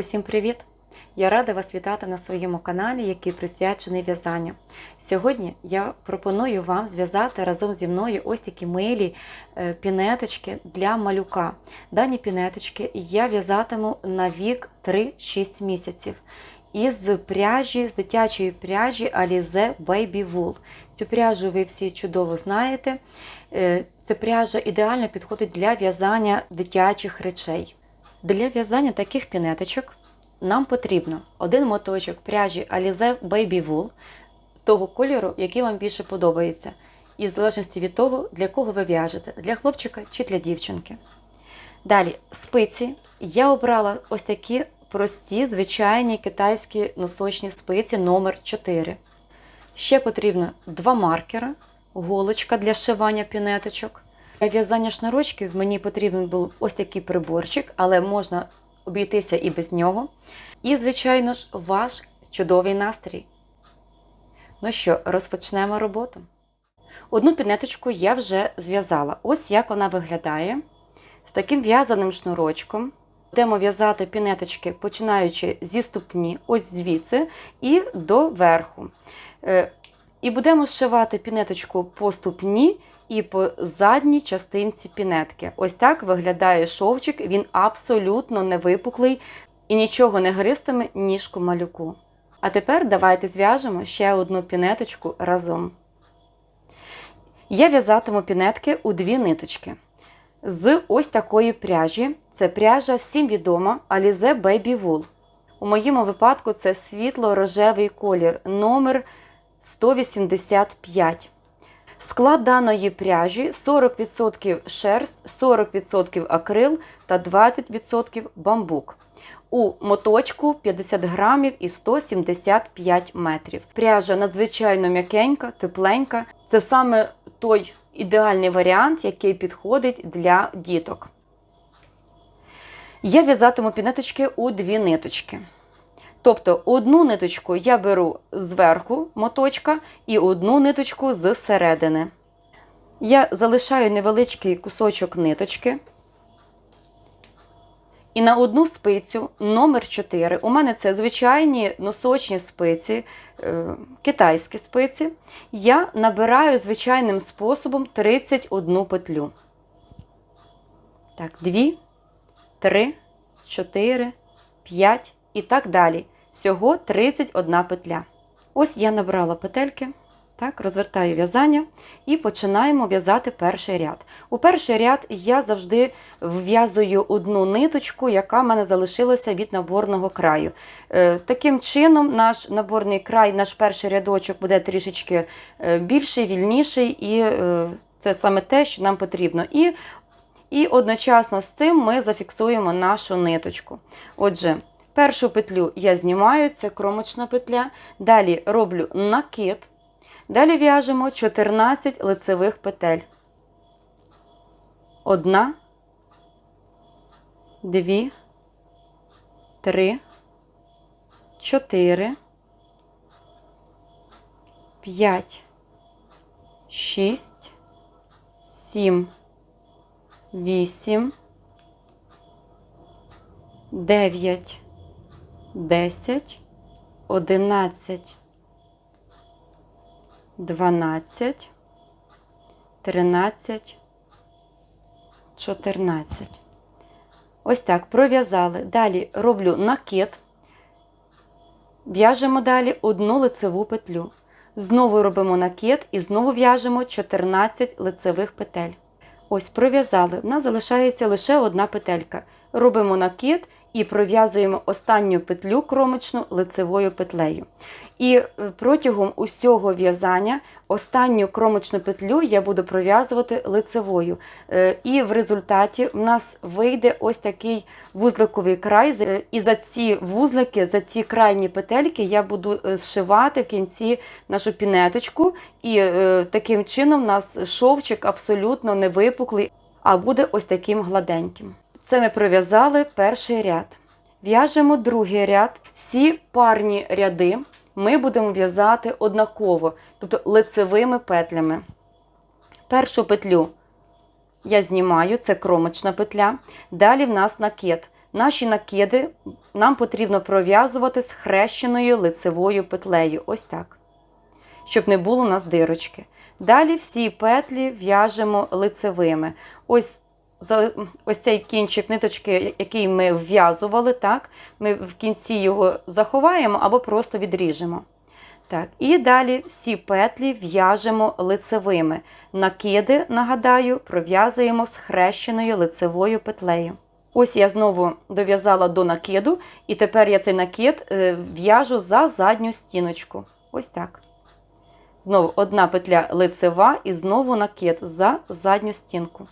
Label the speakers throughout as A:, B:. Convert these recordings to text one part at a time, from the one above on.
A: Усім привіт! Я рада вас вітати на своєму каналі, який присвячений в'язанню. Сьогодні я пропоную вам зв'язати разом зі мною ось такі милі е, пінеточки для малюка. Дані пінеточки я в'язатиму на вік 3-6 місяців. Із пряжі, з дитячої пряжі Alize Baby Wool. Цю пряжу ви всі чудово знаєте. Е, Ця пряжа ідеально підходить для в'язання дитячих речей. Для в'язання таких пінеточок нам потрібно один моточок пряжі Alize Baby Wool того кольору, який вам більше подобається, і в залежності від того, для кого ви в'яжете, для хлопчика чи для дівчинки. Далі спиці. Я обрала ось такі прості, звичайні китайські носочні спиці номер 4 Ще потрібно два маркера, голочка для шивання пінеточок. Для в'язання шнурочків мені потрібен був ось такий приборчик, але можна обійтися і без нього. І, звичайно ж, ваш чудовий настрій. Ну що, розпочнемо роботу. Одну пінеточку я вже зв'язала. Ось як вона виглядає. З таким в'язаним шнурочком. Будемо в'язати пінеточки, починаючи зі ступні, ось звідси, і до верху. Е, І будемо зшивати пінеточку по ступні і по задній частинці пінетки. Ось так виглядає шовчик, він абсолютно не випуклий і нічого не гристиме ніжку малюку. А тепер давайте зв'яжемо ще одну пінеточку разом. Я в'язатиму пінетки у дві ниточки. З ось такої пряжі. Це пряжа всім відома Alize Baby Wool. У моєму випадку це світло-рожевий колір номер 185. Склад даної пряжі 40% шерсть, 40% акрил та 20% бамбук. У моточку 50 грамів і 175 метрів. Пряжа надзвичайно м'якенька, тепленька. Це саме той ідеальний варіант, який підходить для діток. Я в'язатиму пінеточки у дві ниточки. Тобто одну ниточку я беру зверху моточка і одну ниточку з середини. Я залишаю невеличкий кусочок ниточки. І на одну спицю номер 4 у мене це звичайні носочні спиці, е, китайські спиці. Я набираю звичайним способом 31 петлю. Так, 2, 3, 4, 5 і так далі. Всього 31 петля. Ось я набрала петельки, так, розвертаю в'язання і починаємо в'язати перший ряд. У перший ряд я завжди вв'язую одну ниточку, яка в мене залишилася від наборного краю. Е, Таким чином, наш наборний край, наш перший рядочок буде трішечки е, більший, вільніший, і е, це саме те, що нам потрібно. І, і одночасно з цим ми зафіксуємо нашу ниточку. Отже, Першу петлю я знімаю, це кромочна петля. Далі роблю накид. Далі в'яжемо 14 лицевих петель. Одна, дві, три, чотири, п'ять, шість, сім, вісім, дев'ять. 10, 11, 12, 13, 14. Ось так пров'язали. Далі роблю накид, в'яжемо далі одну лицеву петлю. Знову робимо накид і знову в'яжемо 14 лицевих петель. Ось пров'язали. У нас залишається лише одна петелька. Робимо накид і пров'язуємо останню петлю кромочну лицевою петлею. І е, протягом усього в'язання останню кромочну петлю я буду пров'язувати лицевою. Е, І в результаті в нас вийде ось такий вузликовий край. Е, І за ці вузлики, за ці крайні петельки я буду зшивати в кінці нашу пінеточку. І таким чином у нас шовчик абсолютно не випуклий, а буде ось таким гладеньким. Це ми пров'язали перший ряд. В'яжемо другий ряд. Всі парні ряди ми будемо в'язати однаково, тобто лицевими петлями. Першу петлю я знімаю, це кромочна петля. Далі в нас накид. Наші накиди нам потрібно пров'язувати з хрещеною лицевою петлею. Ось так. Щоб не було у нас дирочки. Далі всі петлі в'яжемо лицевими. Ось, ось цей кінчик ниточки, який ми вв'язували, так, ми в кінці його заховаємо або просто відріжемо. Так, і далі всі петлі в'яжемо лицевими. Накиди, нагадаю, пров'язуємо з хрещеною лицевою петлею. Ось я знову дов'язала до накиду, і тепер я цей накид е, в'яжу за задню стіночку. Ось так. Знову одна петля лицева і знову накид за задню стінку.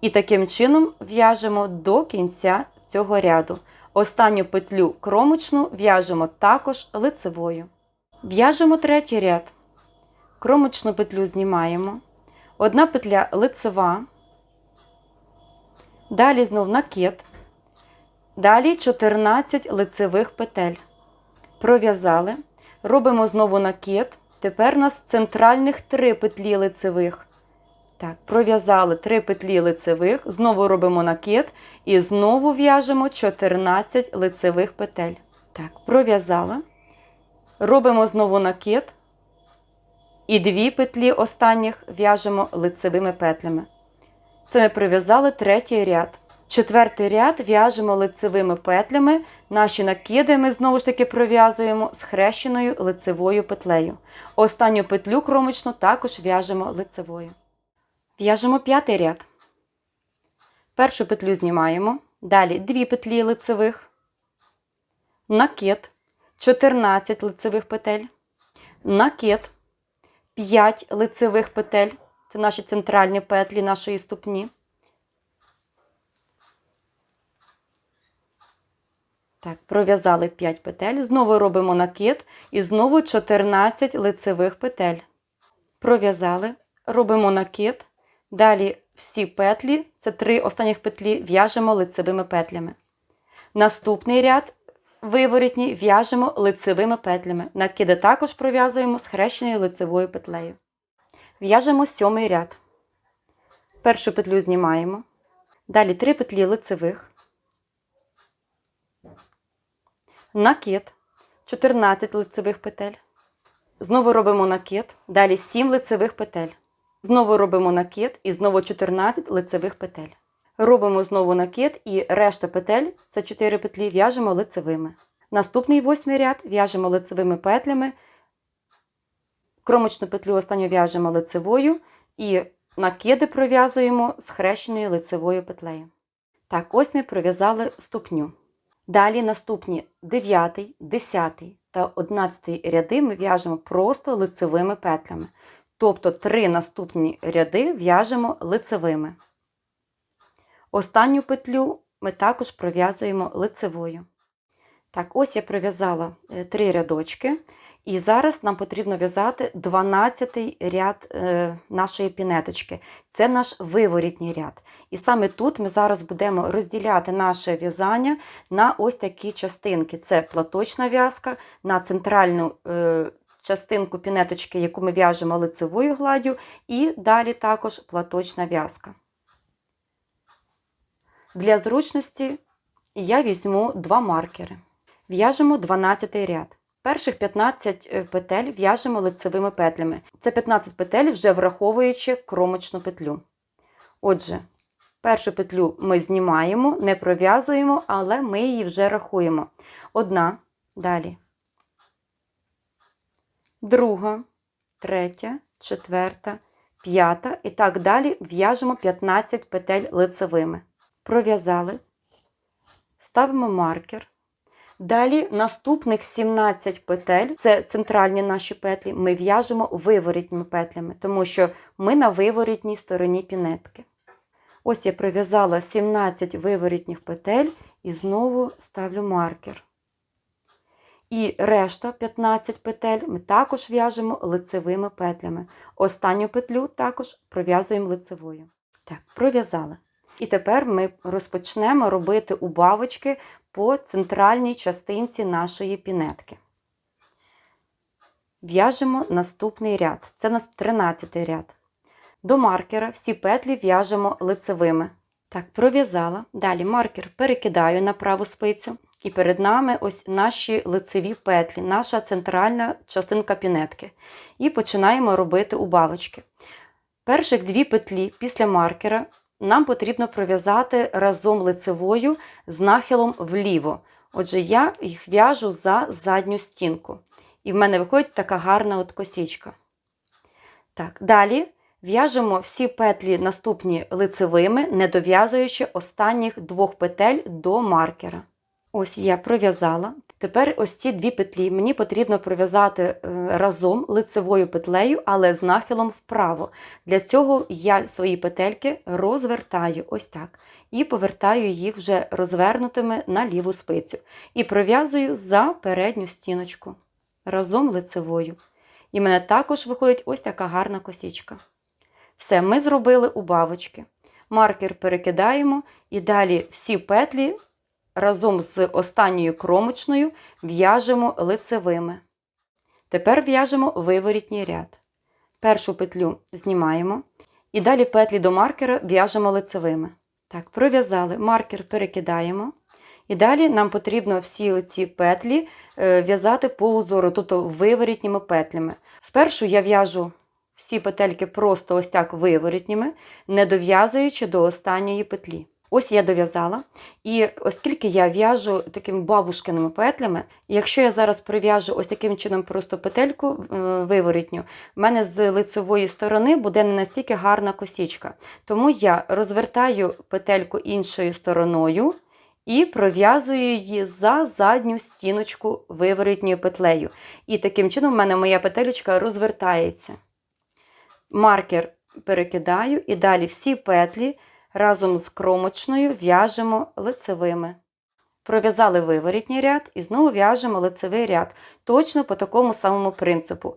A: І таким чином в'яжемо до кінця цього ряду. Останню петлю кромочну в'яжемо також лицевою. В'яжемо третій ряд. Кромочну петлю знімаємо. Одна петля лицева. Далі знов накид. Далі 14 лицевих петель. Пров'язали. Робимо знову накид. Тепер у нас центральних 3 петлі лицевих. Так, пров'язали 3 петлі лицевих, знову робимо накид і знову в'яжемо 14 лицевих петель. Так, пров'язала. Робимо знову накид. І дві петлі останніх в'яжемо лицевими петлями. Це ми прив'язали третій ряд. Четвертий ряд в'яжемо лицевими петлями. Наші накиди ми знову ж таки пров'язуємо з хрещеною лицевою петлею. Останню петлю кромочну також в'яжемо лицевою. В'яжемо п'ятий ряд. Першу петлю знімаємо. Далі дві петлі лицевих. Накид 14 лицевих петель. Накид 5 лицевих петель. Це наші центральні петлі нашої ступні. Так, пров'язали 5 петель. Знову робимо накид і знову 14 лицевих петель. Пров'язали, робимо накид. Далі всі петлі, це три останніх петлі, в'яжемо лицевими петлями. Наступний ряд виворітній в'яжемо лицевими петлями. Накиди також пров'язуємо з хрещеною лицевою петлею. В'яжемо сьомий ряд. Першу петлю знімаємо. Далі три петлі лицевих. Накид 14 лицевих петель. Знову робимо накид. Далі 7 лицевих петель. Знову робимо накид і знову 14 лицевих петель. Робимо знову накид і решта петель, це 4 петлі, в'яжемо лицевими. Наступний восьмий ряд в'яжемо лицевими петлями. Кромочну петлю останню в'яжемо лицевою і накиди пров'язуємо з хрещеною лицевою петлею. Так, ось ми пров'язали ступню. Далі наступні 9, 10 та 11 ряди ми в'яжемо просто лицевими петлями. Тобто три наступні ряди в'яжемо лицевими. Останню петлю ми також пров'язуємо лицевою. Так, ось я пров'язала е, три рядочки, і зараз нам потрібно в'язати 12-й ряд е, нашої пінеточки. Це наш виворітній ряд. І саме тут ми зараз будемо розділяти наше в'язання на ось такі частинки: це платочна в'язка, на центральну е, частинку пінеточки, яку ми в'яжемо лицевою гладдю, і далі також платочна в'язка. Для зручності я візьму два маркери. В'яжемо 12 ряд. Перших 15 петель в'яжемо лицевими петлями. Це 15 петель, вже враховуючи кромочну петлю. Отже, першу петлю ми знімаємо, не пров'язуємо, але ми її вже рахуємо. Одна, далі. Друга, третя, четверта, п'ята і так далі в'яжемо 15 петель лицевими. Пров'язали, ставимо маркер. Далі наступних 17 петель, це центральні наші петлі, ми в'яжемо виворітніми петлями, тому що ми на виворітній стороні пінетки. Ось я пров'язала 17 виворітніх петель і знову ставлю маркер. І решта 15 петель ми також в'яжемо лицевими петлями. Останню петлю також пров'язуємо лицевою. Так, пров'язали. І тепер ми розпочнемо робити убавочки по центральній частинці нашої пінетки. В'яжемо наступний ряд. Це нас 13 ряд. До маркера всі петлі в'яжемо лицевими. Так, пров'язала. Далі маркер перекидаю на праву спицю. І перед нами ось наші лицеві петлі, наша центральна частинка пінетки. І починаємо робити убавочки. Перших дві петлі після маркера нам потрібно пров'язати разом лицевою з нахилом вліво. Отже, я їх в'яжу за задню стінку. І в мене виходить така гарна от косічка. Так, далі в'яжемо всі петлі наступні лицевими, не дов'язуючи останніх двох петель до маркера. Ось я пров'язала. Тепер ось ці дві петлі мені потрібно пров'язати е, разом лицевою петлею, але з нахилом вправо. Для цього я свої петельки розвертаю ось так. І повертаю їх вже розвернутими на ліву спицю. І пров'язую за передню стіночку разом лицевою. І в мене також виходить ось така гарна косічка. Все, ми зробили убавочки. Маркер перекидаємо і далі всі петлі разом з останньою кромочною в'яжемо лицевими. Тепер в'яжемо виворітній ряд. Першу петлю знімаємо і далі петлі до маркера в'яжемо лицевими. Так, пров'язали, маркер перекидаємо. І далі нам потрібно всі оці петлі е, в'язати по узору, тобто виворітніми петлями. Спершу я в'яжу всі петельки просто ось так виворітніми, не дов'язуючи до останньої петлі. Ось я дов'язала. І оскільки я в'яжу такими бабушкиними петлями, якщо я зараз прив'яжу ось таким чином просто петельку е, виворітню, в мене з лицевої сторони буде не настільки гарна косічка. Тому я розвертаю петельку іншою стороною і пров'язую її за задню стіночку виворітньою петлею. І таким чином в мене моя петелечка розвертається. Маркер перекидаю і далі всі петлі разом з кромочною в'яжемо лицевими. Пров'язали виворітній ряд і знову в'яжемо лицевий ряд, точно по такому самому принципу.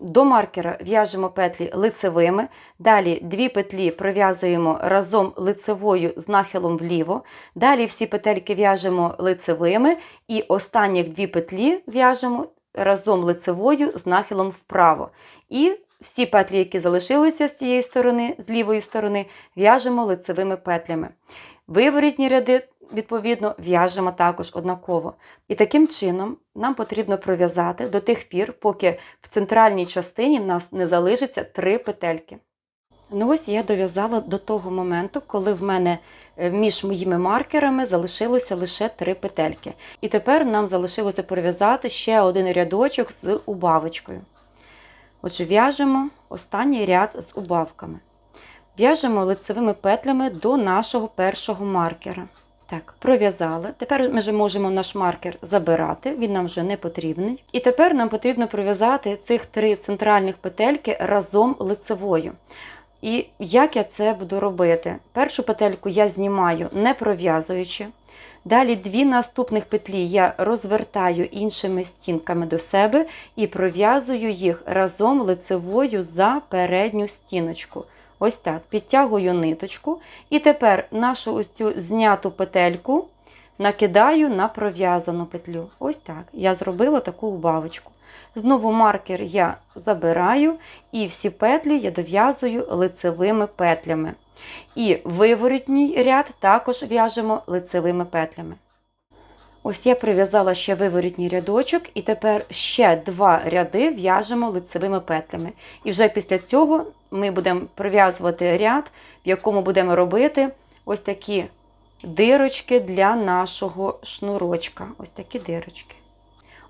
A: До маркера в'яжемо петлі лицевими, далі дві петлі пров'язуємо разом лицевою з нахилом вліво, далі всі петельки в'яжемо лицевими і останніх дві петлі в'яжемо разом лицевою з нахилом вправо. І всі петлі, які залишилися з цієї сторони, з лівої сторони, в'яжемо лицевими петлями. Виворітні ряди, відповідно, в'яжемо також однаково. І таким чином нам потрібно пров'язати до тих пір, поки в центральній частині в нас не залишиться три петельки. Ну ось я дов'язала до того моменту, коли в мене е, між моїми маркерами залишилося лише три петельки. І тепер нам залишилося пров'язати ще один рядочок з убавочкою. Отже, в'яжемо останній ряд з убавками. В'яжемо лицевими петлями до нашого першого маркера. Так, пров'язали. Тепер ми вже можемо наш маркер забирати, він нам вже не потрібний. І тепер нам потрібно пров'язати цих три центральних петельки разом лицевою. І як я це буду робити? Першу петельку я знімаю не пров'язуючи. Далі дві наступних петлі я розвертаю іншими стінками до себе і пров'язую їх разом лицевою за передню стіночку. Ось так, підтягую ниточку. І тепер нашу ось цю зняту петельку накидаю на пров'язану петлю. Ось так. Я зробила таку убавочку. Знову маркер я забираю, і всі петлі я дов'язую лицевими петлями. І виворітній ряд також в'яжемо лицевими петлями. Ось я прив'язала ще виворітній рядочок, і тепер ще два ряди в'яжемо лицевими петлями. І вже після цього ми будемо прив'язувати ряд, в якому будемо робити ось такі дирочки для нашого шнурочка. Ось такі дирочки.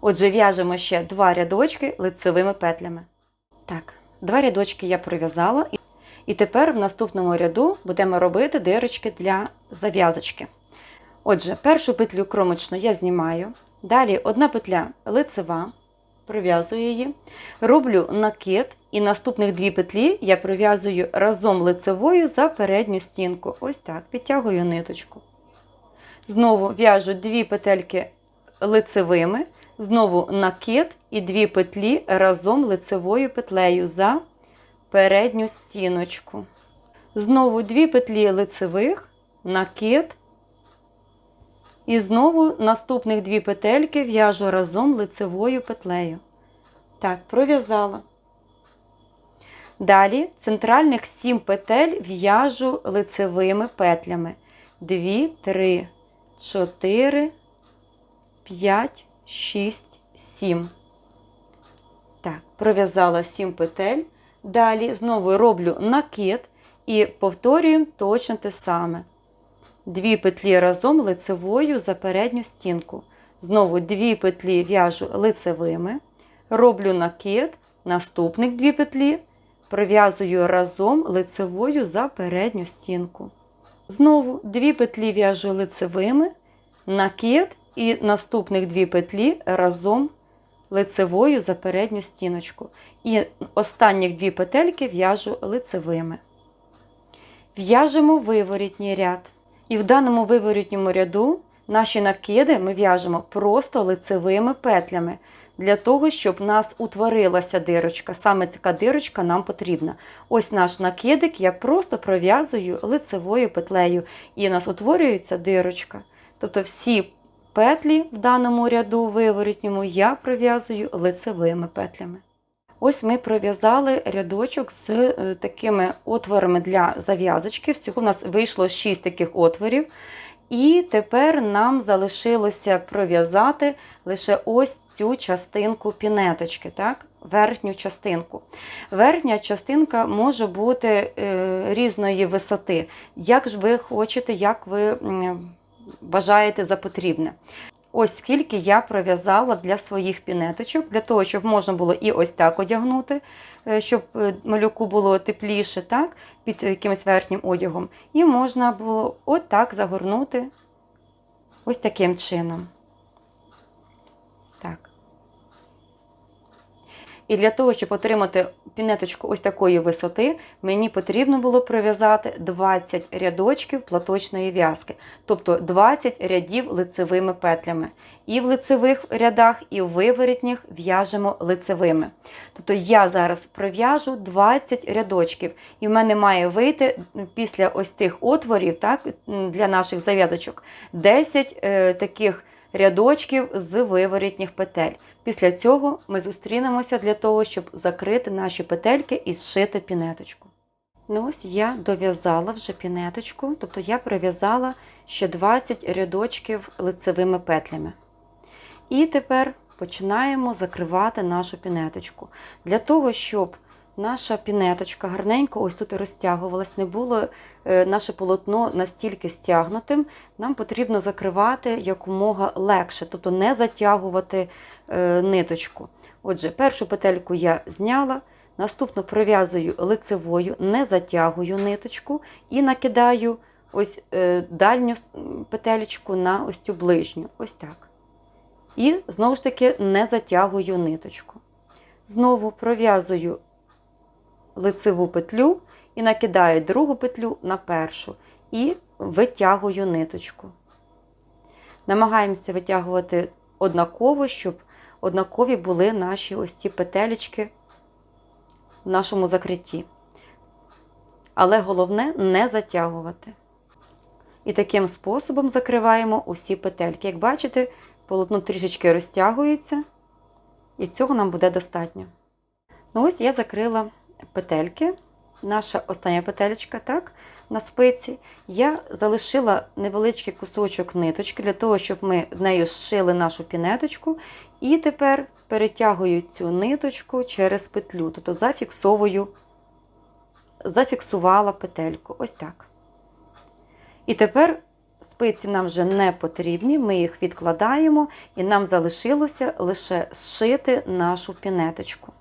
A: Отже, в'яжемо ще два рядочки лицевими петлями. Так, два рядочки я пров'язала. І тепер в наступному ряду будемо робити дирочки для зав'язочки. Отже, першу петлю кромочну я знімаю. Далі одна петля лицева, пров'язую її, роблю накид, і наступних дві петлі я пров'язую разом лицевою за передню стінку. Ось так, підтягую ниточку. Знову в'яжу дві петельки лицевими, знову накид і дві петлі разом лицевою петлею за передню стіночку. Знову дві петлі лицевих, накид. І знову наступних дві петельки в'яжу разом лицевою петлею. Так, пров'язала. Далі центральних 7 петель в'яжу лицевими петлями. 2, 3, 4, 5, 6, 7. Так, пров'язала 7 петель. Далі знову роблю накид і повторюємо точно те саме. Дві петлі разом лицевою за передню стінку. Знову дві петлі в'яжу лицевими, роблю накид, наступних дві петлі, пров'язую разом лицевою за передню стінку. Знову дві петлі в'яжу лицевими, накид і наступних дві петлі разом лицевою за передню стіночку. І останніх дві петельки в'яжу лицевими. В'яжемо виворітній ряд. І в даному виворітньому ряду наші накиди ми в'яжемо просто лицевими петлями, для того, щоб у нас утворилася дирочка. Саме така дирочка нам потрібна. Ось наш накидик я просто пров'язую лицевою петлею, і у нас утворюється дирочка. Тобто всі петлі в даному ряду виворітньому я пров'язую лицевими петлями. Ось ми пров'язали рядочок з е, такими отворами для зав'язочки. Всього у нас вийшло 6 таких отворів. І тепер нам залишилося пров'язати лише ось цю частинку пінеточки, так? верхню частинку. Верхня частинка може бути е, різної висоти, як ж ви хочете, як ви м, вважаєте за потрібне. Ось скільки я пров'язала для своїх пінеточок, для того, щоб можна було і ось так одягнути, е, щоб е, малюку було тепліше, так, під якимось верхнім одягом. І можна було отак загорнути ось таким чином. Так. І для того, щоб отримати пінеточку ось такої висоти, мені потрібно було пров'язати 20 рядочків платочної в'язки, тобто 20 рядів лицевими петлями. І в лицевих рядах, і в виворітніх в'яжемо лицевими. Тобто я зараз пров'яжу 20 рядочків, і в мене має вийти після ось цих отворів так, для наших зав'язочок 10 е, таких рядочків з виворітніх петель. Після цього ми зустрінемося для того, щоб закрити наші петельки і зшити пінеточку. Ну ось я дов'язала вже пінеточку, тобто я прив'язала ще 20 рядочків лицевими петлями. І тепер починаємо закривати нашу пінеточку. Для того, щоб наша пінеточка гарненько ось тут розтягувалась, не було е, наше полотно настільки стягнутим, нам потрібно закривати якомога легше, тобто не затягувати е, ниточку. Отже, першу петельку я зняла, наступну пров'язую лицевою, не затягую ниточку і накидаю ось е, дальню петелечку на ось цю ближню. Ось так. І знову ж таки не затягую ниточку. Знову пров'язую лицеву петлю і накидаю другу петлю на першу і витягую ниточку. Намагаємося витягувати однаково, щоб однакові були наші ось ці петелечки в нашому закритті. Але головне не затягувати. І таким способом закриваємо усі петельки. Як бачите, полотно трішечки розтягується, і цього нам буде достатньо. Ну ось я закрила петельки, наша остання петелечка, так, на спиці. Я залишила невеличкий кусочок ниточки для того, щоб ми нею зшили нашу пінеточку. І тепер перетягую цю ниточку через петлю, тобто зафіксовую, зафіксувала петельку. Ось так. І тепер спиці нам вже не потрібні, ми їх відкладаємо, і нам залишилося лише зшити нашу пінеточку.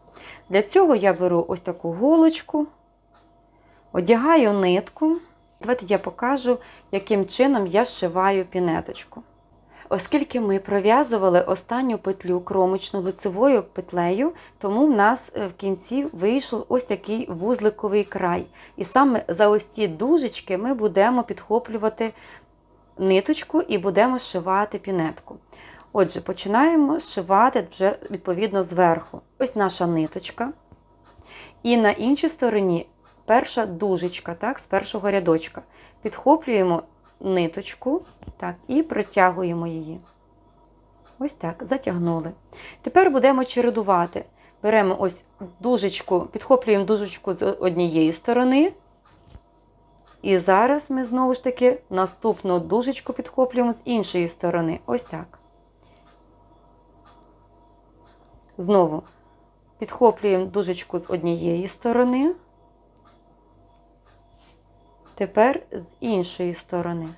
A: Для цього я беру ось таку голочку, одягаю нитку. Давайте я покажу, яким чином я зшиваю пінеточку. Оскільки ми пров'язували останню петлю кромочну лицевою петлею, тому в нас е, в кінці вийшов ось такий вузликовий край. І саме за ось ці дужечки ми будемо підхоплювати ниточку і будемо зшивати пінетку. Отже, починаємо зшивати вже відповідно зверху. Ось наша ниточка. І на іншій стороні перша дужечка, так, з першого рядочка. Підхоплюємо ниточку так, і протягуємо її. Ось так, затягнули. Тепер будемо чередувати. Беремо ось дужечку, підхоплюємо дужечку з однієї сторони, І зараз ми знову ж таки наступну дужечку підхоплюємо з іншої сторони. Ось так. Знову підхоплюємо дужечку з однієї сторони. Тепер з іншої сторони.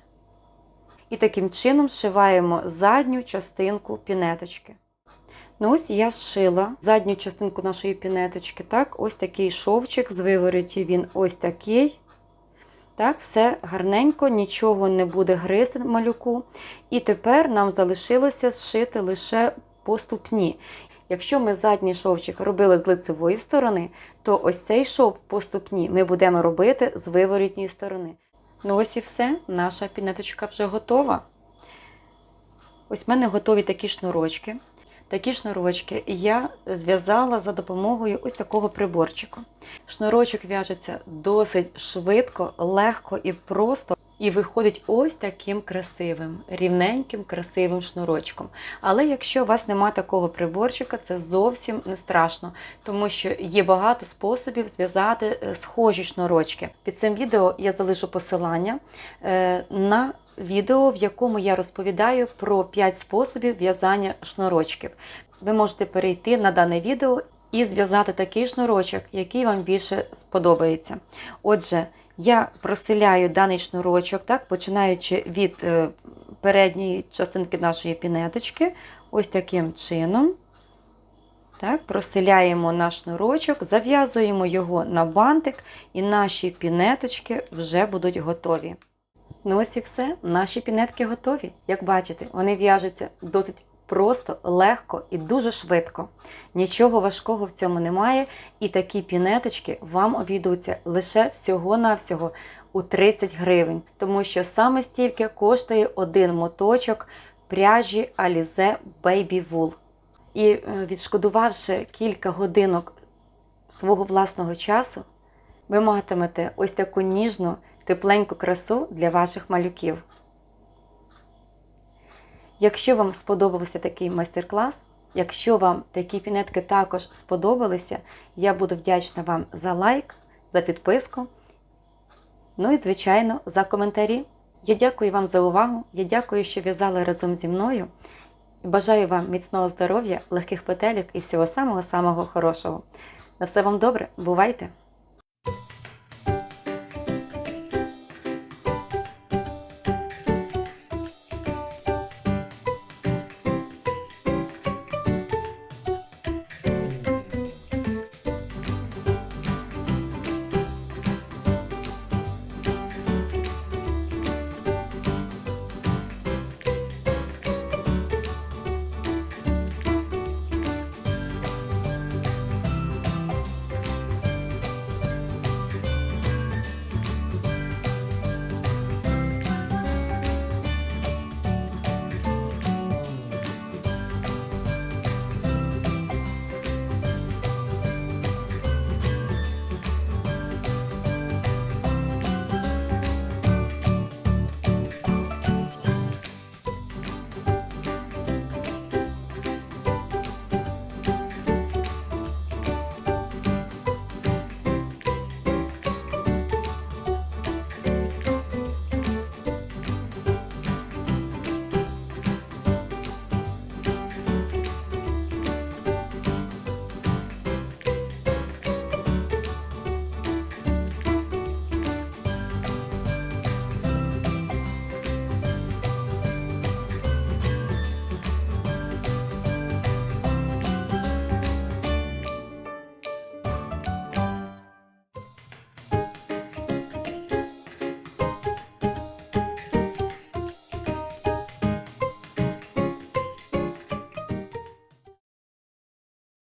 A: І таким чином зшиваємо задню частинку пінеточки. Ну ось я зшила задню частинку нашої пінеточки. Так, ось такий шовчик з вивороті він ось такий. Так, все гарненько, нічого не буде гризти малюку. І тепер нам залишилося зшити лише по ступні. Якщо ми задній шовчик робили з лицевої сторони, то ось цей шов по ступні ми будемо робити з виворітньої сторони. Ну ось і все, наша пінеточка вже готова. Ось в мене готові такі шнурочки. Такі шнурочки я зв'язала за допомогою ось такого приборчика. Шнурочок в'яжеться досить швидко, легко і просто, і виходить ось таким красивим, рівненьким, красивим шнурочком. Але якщо у вас немає такого приборчика, це зовсім не страшно, тому що є багато способів зв'язати е, схожі шнурочки. Під цим відео я залишу посилання е, на відео, в якому я розповідаю про 5 способів в'язання шнурочків. Ви можете перейти на дане відео і зв'язати такий шнурочок, який вам більше сподобається. Отже, я проселяю даний шнурочок, так, починаючи від е, передньої частинки нашої пінеточки, ось таким чином. Так, проселяємо наш шнурочок, зав'язуємо його на бантик, і наші пінеточки вже будуть готові. Ну ось і все, наші пінетки готові. Як бачите, вони в'яжуться досить просто, легко і дуже швидко. Нічого важкого в цьому немає. І такі пінеточки вам обійдуться лише всього-навсього у 30 гривень, тому що саме стільки коштує один моточок пряжі Alize Baby Wool. І е, відшкодувавши кілька годинок свого власного часу, ви матимете ось таку ніжну, тепленьку красу для ваших малюків. Якщо вам сподобався такий майстер-клас, якщо вам такі пінетки також сподобалися, я буду вдячна вам за лайк, за підписку, ну і, звичайно, за коментарі. Я дякую вам за увагу, я дякую, що в'язали разом зі мною. Бажаю вам міцного здоров'я, легких петелек і всього самого-самого хорошого. На все вам добре, бувайте!